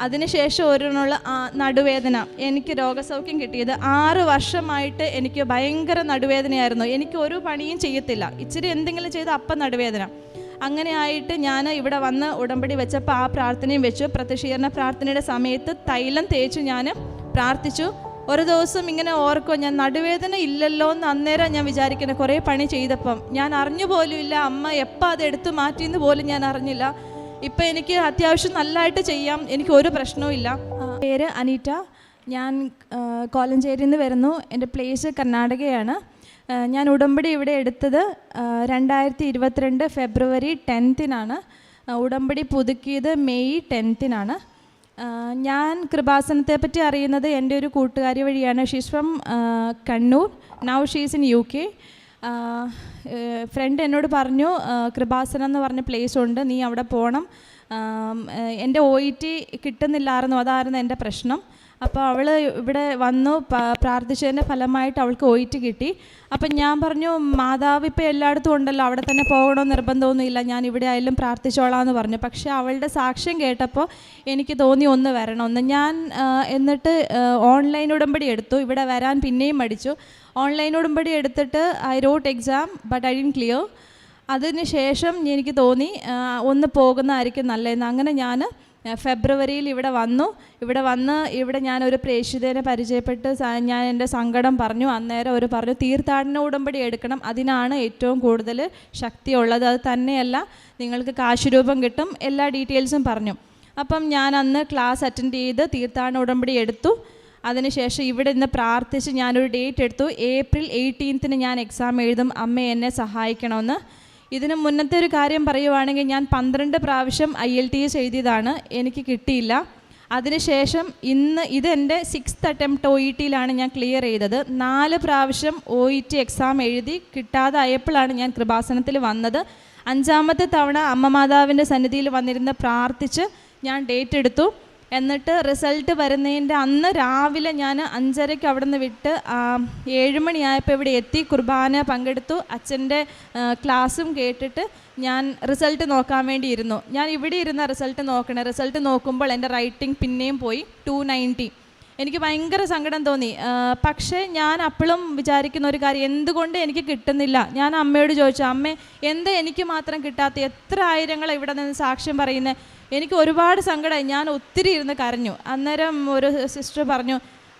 അതിനുശേഷം ഒരെണ്ണമുള്ള നടുവേദന. എനിക്ക് രോഗസൗഖ്യം കിട്ടിയത് ആറ് വർഷമായിട്ട് എനിക്ക് ഭയങ്കര നടുവേദനയായിരുന്നു. എനിക്ക് ഒരു പണിയും ചെയ്യത്തില്ല. ഇച്ചിരി എന്തെങ്കിലും ചെയ്ത് അപ്പം നടുവേദന. അങ്ങനെ ആയിട്ട് ഞാൻ ഇവിടെ വന്ന് ഉടമ്പടി വെച്ചപ്പോൾ ആ പ്രാർത്ഥനയും വെച്ചു. പ്രത്യക്ഷീകരണ പ്രാർത്ഥനയുടെ സമയത്ത് തൈലം തേച്ച് ഞാൻ പ്രാർത്ഥിച്ചു. ഒരു ദിവസം ഇങ്ങനെ ഓർക്കും ഞാൻ നടുവേദന ഇല്ലല്ലോ എന്ന് അന്നേരം ഞാൻ വിചാരിക്കുന്നത് കുറേ പണി ചെയ്തപ്പം. ഞാൻ അറിഞ്ഞു പോലും ഇല്ല അമ്മ എപ്പോൾ അത് എടുത്തു മാറ്റിയെന്ന് പോലും ഞാൻ അറിഞ്ഞില്ല. ഇപ്പം എനിക്ക് അത്യാവശ്യം നല്ലതായിട്ട് ചെയ്യാം. എനിക്ക് ഒരു പ്രശ്നവും പേര് അനീറ്റ. ഞാൻ കോലഞ്ചേരിയിൽ നിന്ന് വരുന്നു. എന്റെ പ്ലേസ് കർണാടകയാണ്. ഞാൻ ഉടമ്പടി ഇവിടെ എടുത്തത് രണ്ടായിരത്തി ഇരുപത്തിരണ്ട് ഫെബ്രുവരി ടെൻത്തിനാണ്. ഉടമ്പടി പുതുക്കിയത് മെയ് ടെൻത്തിനാണ്. ഞാൻ കൃപാസനത്തെ പറ്റി അറിയുന്നത് എന്റെ ഒരു കൂട്ടുകാരി വഴിയാണ്. She's from Kannur. Now she's in U K friend എന്നോട് പറഞ്ഞു കൃപാസനം എന്ന് പറഞ്ഞ പ്ലേസ് ഉണ്ട് നീ അവിടെ പോകണം എന്റെ ഒ ഇ ടി കിട്ടുന്നില്ലായിരുന്നു അതായിരുന്നു എന്റെ പ്രശ്നം. അപ്പോൾ അവൾ ഇവിടെ വന്നു പ്രാർത്ഥിച്ചതിന്റെ ഫലമായിട്ട് അവൾക്ക് ഓയിറ്റ് കിട്ടി. അപ്പം ഞാൻ പറഞ്ഞു മാതാവ് ഇപ്പോൾ എല്ലായിടത്തും ഉണ്ടല്ലോ അവിടെ തന്നെ പോകണമെന്ന് നിർബന്ധമൊന്നുമില്ല ഞാൻ ഇവിടെ ആയാലും പ്രാർത്ഥിച്ചോളാം എന്ന് പറഞ്ഞു. പക്ഷേ അവളുടെ സാക്ഷ്യം കേട്ടപ്പോൾ എനിക്ക് തോന്നി ഒന്ന് വരണം. ഒന്ന് ഞാൻ എന്നിട്ട് ഓൺലൈൻ ഉടമ്പടി എടുത്തു. ഇവിടെ വരാൻ പിന്നെയും മടിച്ചു. ഓൺലൈൻ ഉടമ്പടി എടുത്തിട്ട് I wrote exam but I didn't clear. അതിന് ശേഷം എനിക്ക് തോന്നി ഒന്ന് പോകുന്നതായിരിക്കും നല്ലതെന്ന്. അങ്ങനെ ഞാൻ ഫെബ്രുവരിയിൽ ഇവിടെ വന്നു. ഇവിടെ വന്ന് ഇവിടെ ഞാൻ ഒരു പ്രേക്ഷിതനെ പരിചയപ്പെട്ട് ഞാൻ എന്റെ സങ്കടം പറഞ്ഞു. അന്നേരം ഒരു പറഞ്ഞു തീർത്ഥാടന ഉടമ്പടി എടുക്കണം. അതിനാണ് ഏറ്റവും കൂടുതൽ ശക്തിയുള്ളത്. അത് തന്നെയല്ല നിങ്ങൾക്ക് കാശുരൂപം കിട്ടും. എല്ലാ ഡീറ്റെയിൽസും പറഞ്ഞു. അപ്പം ഞാൻ അന്ന് ക്ലാസ് അറ്റൻഡ് ചെയ്ത് തീർത്ഥാടന ഉടമ്പടി എടുത്തു. അതിനുശേഷം ഇവിടെ നിന്ന് പ്രാർത്ഥിച്ച് ഞാനൊരു ഡേറ്റ് എടുത്തു. ഏപ്രിൽ എയ്റ്റീൻത്തിന് ഞാൻ എക്സാം എഴുതും. അമ്മ എന്നെ സഹായിക്കണമെന്ന്. ഇതിന് മുന്നത്തെ ഒരു കാര്യം പറയുവാണെങ്കിൽ ഞാൻ പന്ത്രണ്ട് പ്രാവശ്യം ഐ എൽ ടി എസ് എഴുതിയതാണ്. എനിക്ക് കിട്ടിയില്ല. അതിനുശേഷം ഇന്ന് ഇതെന്റെ സിക്സ്ത് അറ്റംപ്റ്റ് ഒ ഇ ടിയിലാണ് ഞാൻ ക്ലിയർ ചെയ്തത്. നാല് പ്രാവശ്യം ഒ ഇ ടി എക്സാം എഴുതി കിട്ടാതായപ്പോഴാണ് ഞാൻ കൃപാസനത്തിൽ വന്നത്. അഞ്ചാമത്തെ തവണ അമ്മ മാതാവിന്റെ സന്നിധിയിൽ വന്നിരുന്ന് പ്രാർത്ഥിച്ച് ഞാൻ ഡേറ്റ് എടുത്തു. എന്നിട്ട് റിസൾട്ട് വരുന്നതിന്റെ അന്ന് രാവിലെ ഞാൻ അഞ്ചരയ്ക്ക് അവിടെ നിന്ന് വിട്ട് ഏഴുമണിയായപ്പോൾ ഏഴ് മണിയായപ്പോൾ ഇവിടെ എത്തി കുർബാന പങ്കെടുത്തു. അച്ഛന്റെ ക്ലാസ്സും കേട്ടിട്ട് ഞാൻ റിസൾട്ട് നോക്കാൻ വേണ്ടി ഇരുന്നു ഞാൻ ഇവിടെ ഇരുന്ന റിസൾട്ട് നോക്കണേ. റിസൾട്ട് നോക്കുമ്പോൾ എന്റെ റൈറ്റിംഗ് പിന്നെയും പോയി ടു നയന്റി എനിക്ക് ഭയങ്കര സങ്കടം തോന്നി. പക്ഷേ ഞാൻ അപ്പോഴും വിചാരിക്കുന്ന ഒരു കാര്യം എന്തുകൊണ്ട് എനിക്ക് കിട്ടുന്നില്ല? ഞാൻ അമ്മയോട് ചോദിച്ചു അമ്മേ എന്താ എനിക്ക് മാത്രം കിട്ടാത്ത? എത്ര ആയിരങ്ങൾ ഇവിടെ നിന്ന് സാക്ഷ്യം പറയുന്നത് എനിക്ക് ഒരുപാട് സങ്കടമായി ഞാൻ ഒത്തിരി ഇരുന്ന് കരഞ്ഞു. അന്നേരം ഒരു സിസ്റ്റർ പറഞ്ഞു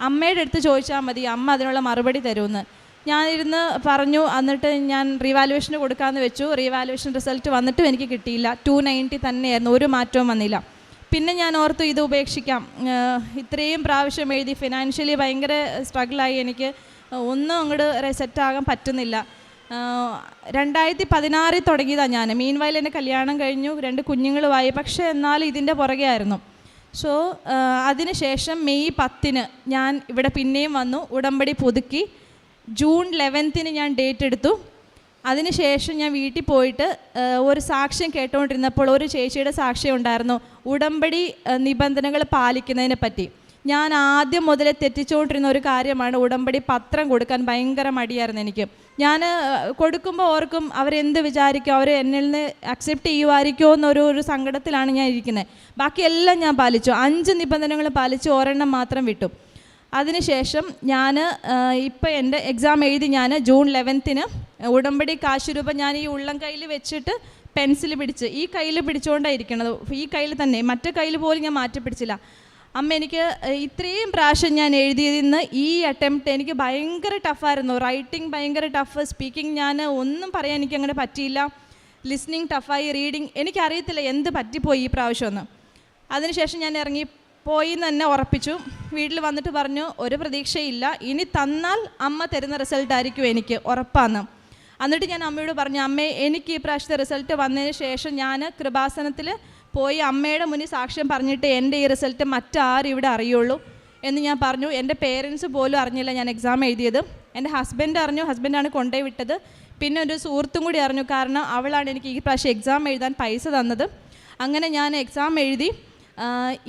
അമ്മയുടെ അടുത്ത് ചോദിച്ചാൽ മതി. അമ്മ അതിനുള്ള മറുപടി തരുമെന്ന് ഞാനിരുന്ന് പറഞ്ഞു എന്നിട്ട് ഞാൻ റീവാലുവേഷന് കൊടുക്കാമെന്ന് വെച്ചു. റീവാലുവേഷൻ റിസൾട്ട് വന്നിട്ടും എനിക്ക് കിട്ടിയില്ല. ടു നയന്റി തന്നെയായിരുന്നു. ഒരു മാറ്റവും വന്നില്ല. പിന്നെ ഞാൻ ഓർത്തു ഇത് ഉപേക്ഷിക്കാം. ഇത്രയും പ്രാവശ്യം എഴുതി ഫിനാൻഷ്യലി ഭയങ്കര സ്ട്രഗിളായി എനിക്ക് ഒന്നും അങ്ങോട്ട് സെറ്റാകാൻ പറ്റുന്നില്ല. രണ്ടായിരത്തി പതിനാറിൽ തുടങ്ങിയതാണ് ഞാൻ. മീൻ വയൽ എന്റെ കല്യാണം കഴിഞ്ഞു രണ്ട് കുഞ്ഞുങ്ങളുമായി. പക്ഷേ എന്നാൽ ഇതിന്റെ പുറകെ ആയിരുന്നു സോ അതിനുശേഷം മെയ് പത്തിന് ഞാൻ ഇവിടെ പിന്നെയും വന്നു ഉടമ്പടി പുതുക്കി. ജൂൺ ലെവൻത്തിന് ഞാൻ ഡേറ്റ് എടുത്തു. അതിനുശേഷം ഞാൻ വീട്ടിൽ പോയിട്ട് ഒരു സാക്ഷ്യം കേട്ടുകൊണ്ടിരുന്നപ്പോൾ ഒരു ചേച്ചിയുടെ സാക്ഷ്യം ഉണ്ടായിരുന്നു. ഉടമ്പടി നിബന്ധനകൾ പാലിക്കുന്നതിനെ പറ്റി ഞാൻ ആദ്യം മുതലേ തെറ്റിച്ചുകൊണ്ടിരുന്ന ഒരു കാര്യമാണ് ഉടമ്പടി പത്രം കൊടുക്കാൻ ഭയങ്കര മടിയായിരുന്നു എനിക്ക്. ഞാൻ കൊടുക്കുമ്പോൾ ഓർക്കും അവരെന്ത് വിചാരിക്കും അവർ എന്നിൽ നിന്ന് അക്സെപ്റ്റ് ചെയ്യുമായിരിക്കുമോ എന്നൊരു ഒരു സങ്കടത്തിലാണ് ഞാൻ ഇരിക്കുന്നത് ബാക്കിയെല്ലാം ഞാൻ പാലിച്ചു. അഞ്ച് നിബന്ധനകൾ പാലിച്ച് ഒരെണ്ണം മാത്രം വിട്ടു. അതിനുശേഷം ഞാൻ ഇപ്പം എന്റെ എക്സാം എഴുതി ഞാൻ ജൂൺ ലെവൻത്തിന് ഉടമ്പടി കാശ് രൂപ ഞാൻ ഈ ഉള്ളം കയ്യിൽ വെച്ചിട്ട് പെൻസിൽ പിടിച്ച് ഈ കയ്യിൽ പിടിച്ചുകൊണ്ടാണ് ഇരിക്കണത്. ഈ കയ്യിൽ തന്നെ മറ്റേ കയ്യിൽ പോലും ഞാൻ മാറ്റി പിടിച്ചില്ല. അമ്മ എനിക്ക് ഇത്രയും പ്രാവശ്യം ഞാൻ എഴുതിയതിൽ നിന്ന് ഈ അറ്റംപ്റ്റ് എനിക്ക് ഭയങ്കര ടഫായിരുന്നു റൈറ്റിംഗ് ഭയങ്കര ടഫ് സ്പീക്കിംഗ് ഞാൻ ഒന്നും പറയാൻ എനിക്ക് അങ്ങനെ പറ്റിയില്ല. ലിസ്ണിങ് ടഫായി റീഡിങ് എനിക്കറിയത്തില്ല എന്ത് പറ്റിപ്പോയി ഈ പ്രാവശ്യമൊന്ന് അതിനുശേഷം ഞാൻ ഇറങ്ങി പോയി എന്ന് തന്നെ ഉറപ്പിച്ചു. വീട്ടിൽ വന്നിട്ട് പറഞ്ഞു ഒരു പ്രതീക്ഷയില്ല. ഇനി തന്നാൽ അമ്മ തരുന്ന റിസൾട്ട് ആയിരിക്കും എനിക്ക് ഉറപ്പാന്ന്. എന്നിട്ട് ഞാൻ അമ്മയോട് പറഞ്ഞു അമ്മേ എനിക്ക് ഈ പ്രാവശ്യത്തെ റിസൾട്ട് വന്നതിന് ശേഷം ഞാൻ കൃപാസനത്തിൽ പോയി അമ്മയുടെ മുന്നിൽ സാക്ഷ്യം പറഞ്ഞിട്ട് എന്റെ ഈ റിസൾട്ട് മറ്റാരും ഇവിടെ അറിയുള്ളൂ എന്ന് ഞാൻ പറഞ്ഞു. എന്റെ പേരൻസ് പോലും അറിഞ്ഞില്ല ഞാൻ എക്സാം എഴുതിയത്. എന്റെ ഹസ്ബൻഡ് അറിഞ്ഞു. ഹസ്ബൻഡാണ് കൊണ്ടുപോയി വിട്ടത്. പിന്നെ ഒരു സുഹൃത്തും കൂടി അറിഞ്ഞു. കാരണം അവളാണ് എനിക്ക് ഈ പ്രാവശ്യം എക്സാം എഴുതാൻ പൈസ തന്നത്. അങ്ങനെ ഞാൻ എക്സാം എഴുതി.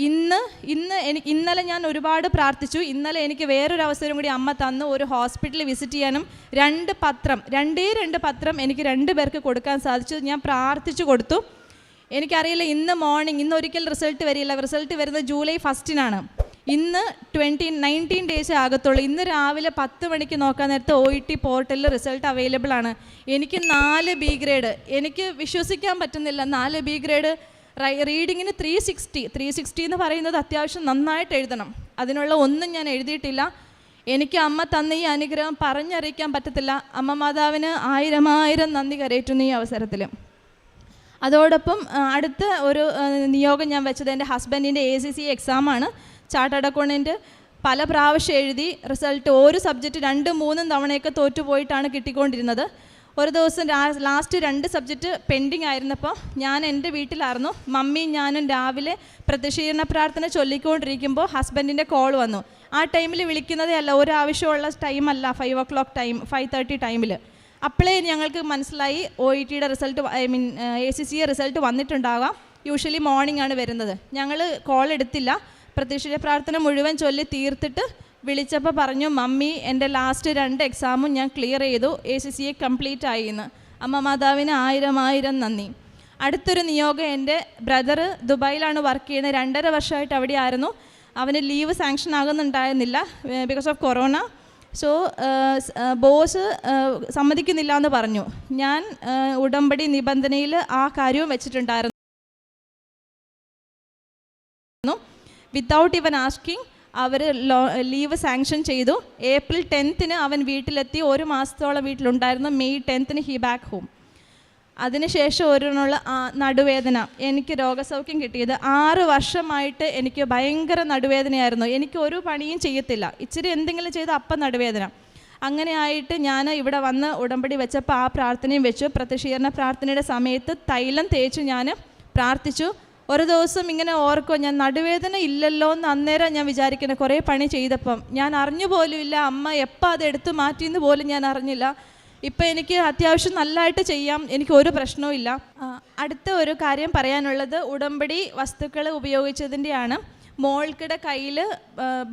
ഇന്ന് ഇന്ന് എനിക്ക് ഇന്നലെ ഞാൻ ഒരുപാട് പ്രാർത്ഥിച്ചു. ഇന്നലെ എനിക്ക് വേറൊരു അവസരം കൂടി അമ്മ തന്നു. ഒരു ഹോസ്പിറ്റലിൽ വിസിറ്റ് ചെയ്യാനും രണ്ട് പത്രം രണ്ടേ രണ്ട് പത്രം എനിക്ക് രണ്ട് പേർക്ക് കൊടുക്കാൻ സാധിച്ചു. ഞാൻ പ്രാർത്ഥിച്ചു കൊടുത്തു. എനിക്കറിയില്ല ഇന്ന് മോർണിംഗ് ഇന്ന് ഒരിക്കൽ റിസൾട്ട് വരില്ല. റിസൾട്ട് വരുന്നത് ജൂലൈ ഫസ്റ്റിനാണ് ഇന്ന് ട്വന്റി നയന്റീൻ ഡേയ്സ് ആകത്തുള്ളൂ. ഇന്ന് രാവിലെ പത്ത് മണിക്ക് നോക്കാൻ നേരത്തെ ഒ ടി പോർട്ടലിൽ റിസൾട്ട് അവൈലബിൾ ആണ്. എനിക്ക് നാല് ബി ഗ്രേഡ് എനിക്ക് വിശ്വസിക്കാൻ പറ്റുന്നില്ല. നാല് ബി ഗ്രേഡ് റീഡിങ്ങിന് ത്രീ സിക്സ്റ്റി ത്രീ സിക്സ്റ്റി എന്ന് പറയുന്നത് അത്യാവശ്യം നന്നായിട്ട് എഴുതണം. അതിനുള്ള ഒന്നും ഞാൻ എഴുതിയിട്ടില്ല. എനിക്ക് അമ്മ തന്ന ഈ അനുഗ്രഹം പറഞ്ഞറിയിക്കാൻ പറ്റത്തില്ല. അമ്മ മാതാവിന് ആയിരം ആയിരം നന്ദി കരയറ്റുന്നു ഈ അവസരത്തിൽ അതോടൊപ്പം അടുത്ത ഒരു നിയോഗം ഞാൻ വെച്ചത് എന്റെ ഹസ്ബൻഡിന്റെ എ സി സി എക്സാമാണ് ചാർട്ടേഡ് അക്കൗണ്ടന്റ് പല പ്രാവശ്യം എഴുതി റിസൾട്ട് ഒരു സബ്ജക്റ്റ് രണ്ടും മൂന്നും തവണയൊക്കെ തോറ്റുപോയിട്ടാണ് കിട്ടിക്കൊണ്ടിരുന്നത്. ഒരു ദിവസം ലാസ്റ്റ് രണ്ട് സബ്ജക്റ്റ് പെൻഡിങ് ആയിരുന്നപ്പോൾ ഞാൻ എന്റെ വീട്ടിലായിരുന്നു. മമ്മിയും ഞാനും രാവിലെ പ്രതിഷീരണ പ്രാർത്ഥന ചൊല്ലിക്കൊണ്ടിരിക്കുമ്പോൾ ഹസ്ബൻഡിന്റെ കോൾ വന്നു. ആ ടൈമിൽ വിളിക്കുന്നതേ അല്ല ഒരാവശ്യമുള്ള ടൈമല്ല five o'clock time five thirty ടൈമിൽ അപ്പോഴേ ഞങ്ങൾക്ക് മനസ്സിലായി ഒ ഇ ടിയുടെ result I mean A C C result വന്നിട്ടുണ്ടാകാം. Usually morning ആണ് വരുന്നത്. ഞങ്ങൾ കോൾ എടുത്തില്ല. പ്രതീക്ഷയുടെ പ്രാർത്ഥന മുഴുവൻ ചൊല്ലി തീർത്തിട്ട് വിളിച്ചപ്പോൾ പറഞ്ഞു മമ്മി എന്റെ ലാസ്റ്റ് രണ്ട് എക്സാമും ഞാൻ ക്ലിയർ ചെയ്തു. A C C A complete ആയി എന്ന്. അമ്മ മാതാവിന് ആയിരം ആയിരം നന്ദി. അടുത്തൊരു നിയോഗം എന്റെ ബ്രദർ ദുബായിലാണ് വർക്ക് ചെയ്യുന്നത് രണ്ടര വർഷമായിട്ട് അവിടെ ആയിരുന്നു അവന് leave sanction ആകുന്നുണ്ടായിരുന്നില്ല because of corona so boss സമ്മതിക്കുന്നില്ല എന്ന് പറഞ്ഞു. ഞാൻ ഉടമ്പടി നിബന്ധനയിൽ ആ കാര്യവും വെച്ചിട്ടുണ്ടായിരുന്നു. വിത്തൗട്ട് ഇവൻ ആസ്കിങ് അവർ ലീവ് സാങ്ഷൻ ചെയ്തു. ഏപ്രിൽ ടെൻത്തിന് അവൻ വീട്ടിലെത്തി. ഒരു മാസത്തോളം വീട്ടിലുണ്ടായിരുന്നു. മെയ് ടെൻത്തിന് ഹി ബാക്ക് ഹോം അതിനുശേഷം ഒരുനുള്ള നടുവേദന. എനിക്ക് രോഗസൗഖ്യം കിട്ടിയത് ആറ് വർഷമായിട്ട് എനിക്ക് ഭയങ്കര നടുവേദനയായിരുന്നു. എനിക്ക് ഒരു പണിയും ചെയ്യത്തില്ല. ഇച്ചിരി എന്തെങ്കിലും ചെയ്ത് അപ്പം നടുവേദന. അങ്ങനെ ആയിട്ട് ഞാൻ ഇവിടെ വന്ന് ഉടമ്പടി വെച്ചപ്പോൾ ആ പ്രാർത്ഥനയും വെച്ചു. പ്രത്യക്ഷീകരണ പ്രാർത്ഥനയുടെ സമയത്ത് തൈലം തേച്ച് ഞാൻ പ്രാർത്ഥിച്ചു. ഒരു ദിവസം ഇങ്ങനെ ഓർക്കോ ഞാൻ നടുവേദന ഇല്ലല്ലോ എന്ന് അന്നേരം ഞാൻ വിചാരിക്കുന്നത് കുറേ പണി ചെയ്തപ്പം. ഞാൻ അറിഞ്ഞു ഇല്ല അമ്മ എപ്പോൾ അത് എടുത്തു മാറ്റിയെന്ന് പോലും ഞാൻ അറിഞ്ഞില്ല. ഇപ്പം എനിക്ക് അത്യാവശ്യം നല്ലതായിട്ട് ചെയ്യാം. എനിക്ക് ഒരു പ്രശ്നവുമില്ല അടുത്ത ഒരു കാര്യം പറയാനുള്ളത് ഉടമ്പടി വസ്തുക്കൾ ഉപയോഗിച്ചതിന്റെയാണ്. മോൾക്കിടെ കയ്യിൽ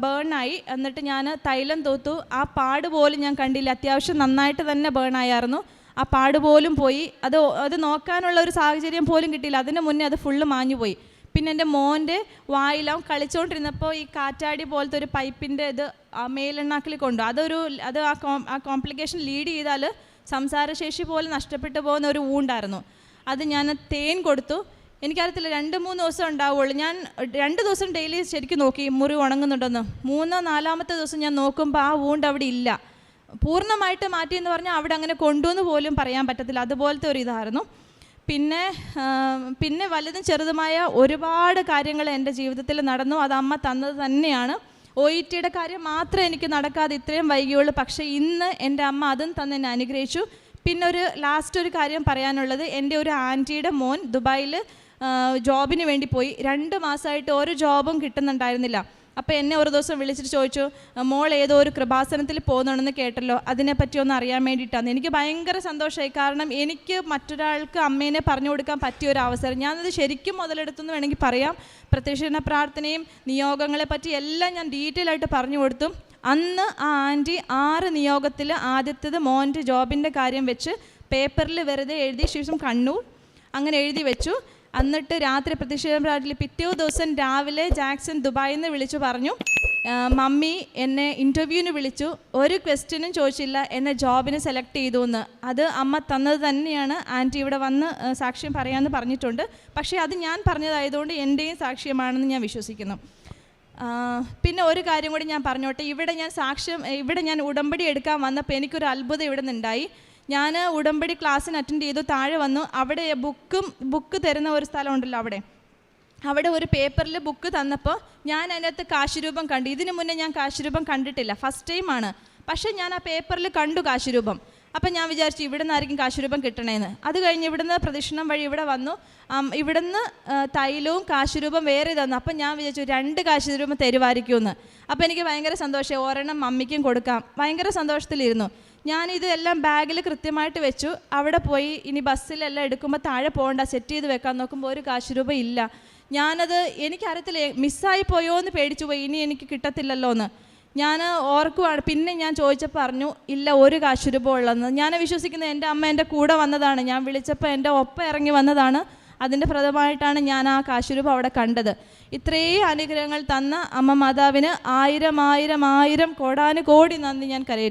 ബേണായി. എന്നിട്ട് ഞാൻ തൈലം തൂത്തു. ആ പാട് പോലും ഞാൻ കണ്ടില്ല. അത്യാവശ്യം നന്നായിട്ട് തന്നെ ബേൺ ആയായിരുന്നു ആ പാട് പോലും പോയി. അത് അത് നോക്കാനുള്ള ഒരു സാഹചര്യം പോലും കിട്ടിയില്ല. അതിന് മുന്നേ അത് ഫുള്ള് മാഞ്ഞു പോയി. പിന്നെ എന്റെ മോന്റെ വായിലാവും കളിച്ചുകൊണ്ടിരുന്നപ്പോൾ ഈ കാറ്റാടി പോലത്തെ ഒരു പൈപ്പിന്റെ ഇത് ആ മേലെണ്ണാക്കിൽ കൊണ്ടു അതൊരു അത് ആ കോം ആ കോംപ്ലിക്കേഷൻ ലീഡ് ചെയ്താൽ സംസാരശേഷി പോലെ നഷ്ടപ്പെട്ടു പോകുന്ന ഒരു ഊണ്ടായിരുന്നു. അത് ഞാൻ തേൻ കൊടുത്തു. എനിക്കറിയത്തില്ല രണ്ട് മൂന്ന് ദിവസം ഉണ്ടാവുള്ളൂ. ഞാൻ രണ്ട് ദിവസം ഡെയിലി ശരിക്കും നോക്കി മുറി ഉണങ്ങുന്നുണ്ടെന്ന്. മൂന്നോ നാലാമത്തെ ദിവസം ഞാൻ നോക്കുമ്പോൾ ആ വൂണ്ട് അവിടെ ഇല്ല. പൂർണമായിട്ട് മാറ്റിയെന്ന് പറഞ്ഞാൽ അവിടെ അങ്ങനെ കൊണ്ടുവന്ന് പോലും പറയാൻ പറ്റത്തില്ല. അതുപോലത്തെ ഒരു ഇതായിരുന്നു. പിന്നെ പിന്നെ വലുതും ചെറുതുമായ ഒരുപാട് കാര്യങ്ങൾ എന്റെ ജീവിതത്തിൽ നടന്നു. അത് അമ്മ തന്നത് തന്നെയാണ്. ഒ ഇ ടിയുടെ കാര്യം മാത്രം എനിക്ക് നടക്കാതെ ഇത്രയും വൈകിയുള്ളൂ. പക്ഷേ ഇന്ന് എന്റെ അമ്മ അതും തന്നെ എന്നെ അനുഗ്രഹിച്ചു. പിന്നെ ഒരു ലാസ്റ്റ് ഒരു കാര്യം പറയാനുള്ളത്. എന്റെ ഒരു ആന്റിയുടെ മോൻ ദുബായിൽ ജോബിന് വേണ്ടി പോയി. രണ്ട് മാസമായിട്ട് ഒരു ജോബും കിട്ടുന്നുണ്ടായിരുന്നില്ല. അപ്പോൾ എന്നെ ഒരു ദിവസം വിളിച്ചിട്ട് ചോദിച്ചു മോൾ ഏതോ ഒരു കൃപാസനത്തിൽ പോകുന്നുണ്ടെന്ന് കേട്ടല്ലോ അതിനെപ്പറ്റി ഒന്ന് അറിയാൻ വേണ്ടിയിട്ടാണ് എനിക്ക് ഭയങ്കര സന്തോഷമായി. കാരണം എനിക്ക് മറ്റൊരാൾക്ക് അമ്മേനെ പറഞ്ഞു കൊടുക്കാൻ പറ്റിയ ഒരു അവസരം. ഞാനത് ശരിക്കും മുതലെടുത്തെന്ന് വേണമെങ്കിൽ പറയാം. പ്രത്യക്ഷണ പ്രാർത്ഥനയും നിയോഗങ്ങളെ പറ്റി എല്ലാം ഞാൻ ഡീറ്റെയിൽ ആയിട്ട് പറഞ്ഞു കൊടുത്തു. അന്ന് ആ ആന്റി ആറ് നിയോഗത്തിൽ ആദ്യത്തേത് മോന്റെ ജോബിന്റെ കാര്യം വെച്ച് പേപ്പറിൽ വെറുതെ എഴുതി ശേഷം കണ്ണൂർ അങ്ങനെ എഴുതി വെച്ചു. എന്നിട്ട് രാത്രി പ്രതിഷേധം പ്രാട്ടിൽ പിറ്റേ ദിവസം രാവിലെ ജാക്സൺ ദുബായിൽ നിന്ന് വിളിച്ചു പറഞ്ഞു. "ആ, മമ്മി എന്നെ ഇന്റർവ്യൂവിന് വിളിച്ചു. ഒരു ക്വസ്റ്റ്യനും ചോദിച്ചില്ല. എന്നെ ജോബിന് സെലക്ട് ചെയ്തു എന്ന് അത് അമ്മ തന്നത് തന്നെയാണ്. ആന്റി ഇവിടെ വന്ന് സാക്ഷ്യം പറയാമെന്ന് പറഞ്ഞിട്ടുണ്ട്. പക്ഷേ അത് ഞാൻ പറഞ്ഞതായതുകൊണ്ട് എന്റെയും സാക്ഷ്യമാണെന്ന് ഞാൻ വിശ്വസിക്കുന്നു. പിന്നെ ഒരു കാര്യം കൂടി ഞാൻ പറഞ്ഞോട്ടെ. ഇവിടെ ഞാൻ സാക്ഷ്യം ഇവിടെ ഞാൻ ഉടമ്പടി എടുക്കാൻ വന്നപ്പോൾ എനിക്കൊരു അത്ഭുതം ഇവിടെ നിന്നുണ്ടായി. ഞാൻ ഉടമ്പടി ക്ലാസ്സിന് അറ്റൻഡ് ചെയ്തു താഴെ വന്നു. അവിടെ ബുക്കും ബുക്ക് തരുന്ന ഒരു സ്ഥലമുണ്ടല്ലോ അവിടെ. അവിടെ ഒരു പേപ്പറിൽ ബുക്ക് തന്നപ്പോൾ ഞാൻ അതിനകത്ത് കാശുരൂപം കണ്ടു. ഇതിനു മുന്നേ ഞാൻ കാശുരൂപം കണ്ടിട്ടില്ല. ഫസ്റ്റ് ടൈമാണ് പക്ഷേ ഞാൻ ആ പേപ്പറിൽ കണ്ടു കാശുരൂപം. അപ്പം ഞാൻ വിചാരിച്ചു ഇവിടെ നിന്നായിരിക്കും കാശുരൂപം കിട്ടണേന്ന്. അത് കഴിഞ്ഞ് ഇവിടുന്ന് പ്രദക്ഷിണം വഴി ഇവിടെ വന്നു. ഇവിടുന്ന് തൈലവും കാശുരൂപം വേറെ തന്നു. അപ്പം ഞാൻ വിചാരിച്ചു രണ്ട് കാശുരൂപം തരുമായിരിക്കുമെന്ന് അപ്പം എനിക്ക് ഭയങ്കര സന്തോഷമായി. ഒരെണ്ണം മമ്മിക്കും കൊടുക്കാം. ഭയങ്കര സന്തോഷത്തിലിരുന്നു. ഞാനിത് എല്ലാം ബാഗിൽ കൃത്യമായിട്ട് വെച്ചു. അവിടെ പോയി ഇനി ബസ്സിലെല്ലാം എടുക്കുമ്പോൾ താഴെ പോകണ്ട സെറ്റ് ചെയ്ത് വെക്കാൻ നോക്കുമ്പോൾ ഒരു കാശ് രൂപ ഇല്ല. ഞാനത് എനിക്കറിയത്തില്ല മിസ്സായി പോയോ എന്ന് പേടിച്ചു പോയി ഇനി എനിക്ക് കിട്ടത്തില്ലല്ലോ എന്ന് ഞാൻ ഓർക്കുവാണ്. പിന്നെ ഞാൻ ചോദിച്ചപ്പോൾ പറഞ്ഞു ഇല്ല ഒരു കാശ് രൂപ ഉള്ളതെന്ന് ഞാൻ വിശ്വസിക്കുന്നത് എന്റെ അമ്മ എന്റെ കൂടെ വന്നതാണ്. ഞാൻ വിളിച്ചപ്പോൾ എന്റെ ഒപ്പം ഇറങ്ങി വന്നതാണ്. അതിന്റെ ഫലമായിട്ടാണ് ഞാൻ ആ കാശുരൂപം അവിടെ കണ്ടത്. ഇത്രയും അനുഗ്രഹങ്ങൾ തന്ന അമ്മ മാതാവിന് ആയിരം ആയിരം ആയിരം കോടാനുകോടി നന്ദി ഞാൻ കരയറ്റുന്നു